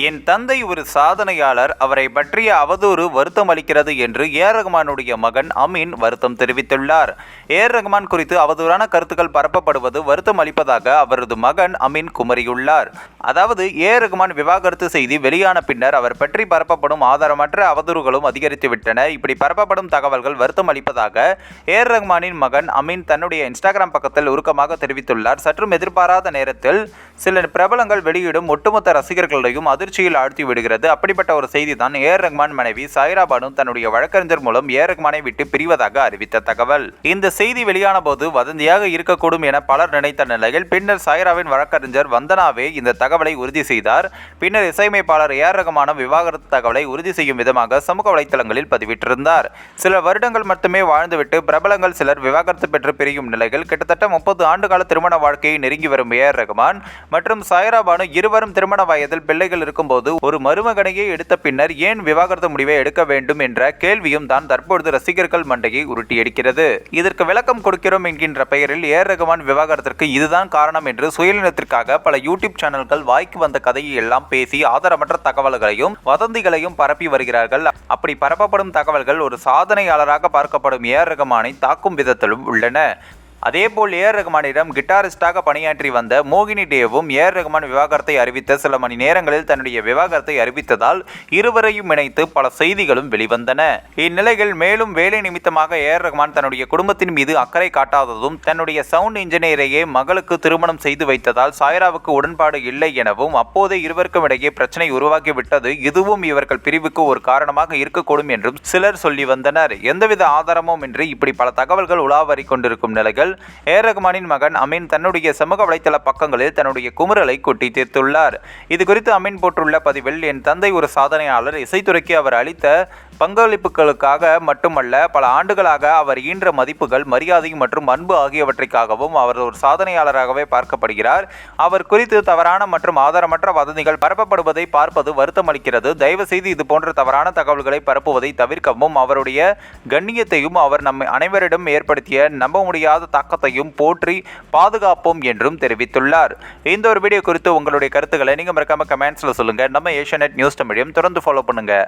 என் தந்தை ஒரு சாதனையாளர் அவரை பற்றிய அவதூறு வருத்தம் அளிக்கிறது என்று ஏர் ரகுமானுடைய மகன் அமீன் வருத்தம் தெரிவித்துள்ளார். ஏர் ரகுமான் குறித்து அவதூறான கருத்துக்கள் பரப்பப்படுவது வருத்தம் அளிப்பதாக அவரது மகன் அமீன் குமரியுள்ளார். அதாவது ஏர் ரகுமான் விவாகரத்து செய்தி வெளியான பின்னர் அவர் பற்றி பரப்பப்படும் ஆதாரமற்ற அவதூறுகளும் அதிகரித்துவிட்டன. இப்படி பரப்பப்படும் தகவல்கள் வருத்தம் அளிப்பதாக ஏர் ரகுமானின் மகன் அமீன் தன்னுடைய இன்ஸ்டாகிராம் பக்கத்தில் உருக்கமாக தெரிவித்துள்ளார். சற்றும் எதிர்பாராத நேரத்தில் சில பிரபலங்கள் வெளியிடும் ஒட்டுமொத்த ரசிகர்களையும் அது அதிர்ச்சியில் ஆழ்த்தி விடுகிறது. அப்படிப்பட்ட ஒரு செய்தி தான் ஏர் ரஹ்மான் மனைவி சாயிரா பானு தன்னுடைய வழக்கறிஞர் மூலம் ஏர் ரஹ்மானை விட்டு பிரிவதாக அறிவித்த தகவல். இந்த செய்தி வெளியான போது வதந்தியாக இருக்கக்கூடும் என பலர் நினைத்த நிலையில் பின்னர் சாயிராவின் வழக்கறிஞர் வந்தனாவே இந்த தகவலை உறுதி செய்தார். பின்னர் இசையமைப்பாளர் ஏர் ரகமான விவாகரத்து தகவலை உறுதி செய்யும் விதமாக சமூக வலைத்தளங்களில் பதிவிட்டிருந்தார். சில வருடங்கள் மட்டுமே வாழ்ந்துவிட்டு பிரபலங்கள் சிலர் விவாகரத்து பெற்று பிரியும் நிலையில் கிட்டத்தட்ட முப்பது ஆண்டுகால திருமண வாழ்க்கையை நெருங்கி வரும் ஏஆர் ரகுமான் மற்றும் சாய்ரா பானு இருவரும் திருமண வயதில் பிள்ளைகள் இருக்கும்போது ஒரு மருமகனையே எடுத்த பின்னர் ஏன் விவாகரத்து முடிவை எடுக்க வேண்டும் என்ற கேள்வியும் தான் தற்பொழுது ரசிகர்கள் மண்டையை உருட்டி எடுக்கிறது இதற்கு விளக்கம் கொடுக்கிறோம் என்கின்ற பெயரில் ஏர் ரகுமான் விவாகரத்திற்கு இதுதான் காரணம் என்று சுயநலத்திற்காக பல யூடியூப் சேனல்கள் வாய்க்கு வந்த கதையை எல்லாம் பேசி ஆதாரமற்ற தகவல்களையும் வதந்திகளையும் பரப்பி வருகிறார்கள். அப்படி பரப்பப்படும் தகவல்கள் ஒரு சாதனையாளராக பார்க்கப்படும் ஏர் ரகுமானை தாக்கும் விதத்திலும் உள்ளன. அதேபோல் ஏஆர் ரகுமானிடம் கிட்டாரிஸ்டாக பணியாற்றி வந்த மோகினி டேவும் ஏஆர் ரகுமான் விவாகரத்தை அறிவித்த சில மணி நேரங்களில் தன்னுடைய விவாகரத்தை அறிவித்ததால் இருவரையும் இணைத்து பல செய்திகளும் வெளிவந்தன. இந்நிலையில் மேலும் வேலை நிமித்தமாக ஏஆர் ரகுமான் தன்னுடைய குடும்பத்தின் மீது அக்கறை காட்டாததும் தன்னுடைய சவுண்ட் இன்ஜினியரையே மகளுக்கு திருமணம் செய்து வைத்ததால் சாய்ராவுக்கு உடன்பாடு இல்லை எனவும் அப்போதே இருவருக்கும் இடையே பிரச்சனை உருவாகிவிட்டது. இதுவும் இவர்கள் பிரிவுக்கு ஒரு காரணமாக இருக்கக்கூடும் என்றும் சிலர் சொல்லி வந்தனர். எந்தவித ஆதாரமும் இன்றி இப்படி பல தகவல்கள் உலாவரி கொண்டிருக்கும் நிலைகள் நிலையில் ஏ ரகுமானின் மகன் அமீன் தன்னுடைய சமூக வலைத்தள பக்கங்களில் தன்னுடைய குமுறலை கொட்டி தீர்த்துள்ளார். இது குறித்து அமீன் போட்டுள்ள பதிவில் என் தந்தை ஒரு சாதனையாளர். இசைத்துறைக்கு அவர் அளித்த பங்களிப்புகளுக்காக மட்டுமல்ல பல ஆண்டுகளாக அவர் ஈன்ற மதிப்புகள் மரியாதை மற்றும் அன்பு ஆகியவற்றிற்காகவும் அவர் ஒரு சாதனையாளராகவே பார்க்கப்படுகிறார். அவர் குறித்து தவறான மற்றும் ஆதாரமற்ற வதந்திகள் பரப்பப்படுவதை பார்ப்பது வருத்தமளிக்கிறது. தயவுசெய்து இது போன்ற தவறான தகவல்களை பரப்புவதை தவிர்க்கவும் அவருடைய கண்ணியத்தையும் அவர் நம் அனைவரிடம் ஏற்படுத்திய நம்ப முடியாத தாக்கத்தையும் போற்றி பாதுகாப்போம் என்றும் தெரிவித்துள்ளார். இந்த ஒரு வீடியோ குறித்து உங்களுடைய கருத்துக்களை நீங்கள் மறக்காம கமெண்ட்ஸில் சொல்லுங்கள் நம்ம ஏஷியநெட் நியூஸ் தமிழையும் தொடர்ந்து ஃபாலோ பண்ணுங்கள்